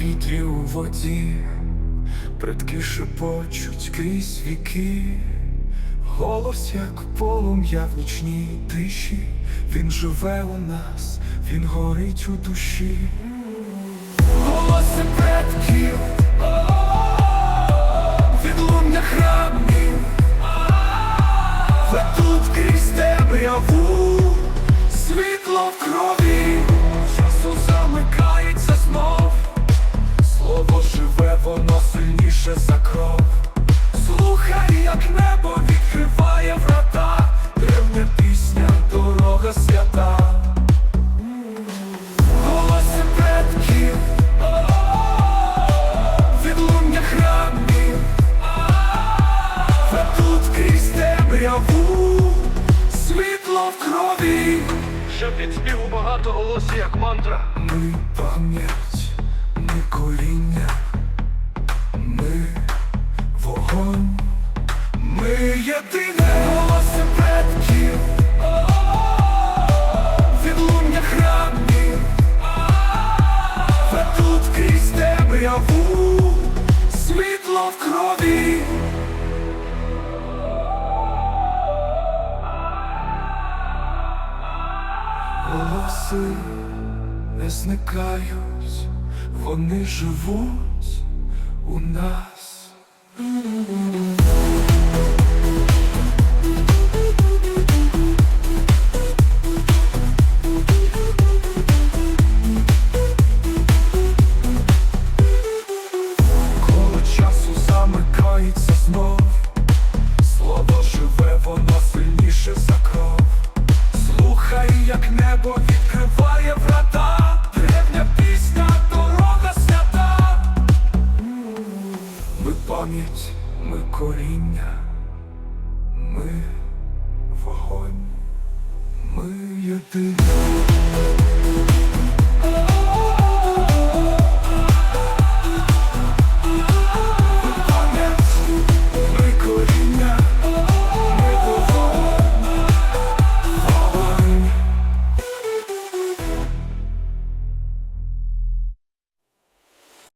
вітрі у воді, предки шепочуть крізь віки, голос, як полум'я в нічній тиші, він живе у нас, він горить у душі. Голоси предків, відлуння храмів, ведуть крізь темряву, світло в крові, Щоб від співу багато голосі, як мантра. Ми пам'ять, ми коріння, ми вогонь, ми єдине голоси предків, відлуння храмів, ведуть крізь темряву, Голоси не зникають, вони живуть у нас. Пам'ять, ми коріння, ми вогонь, ми єдині.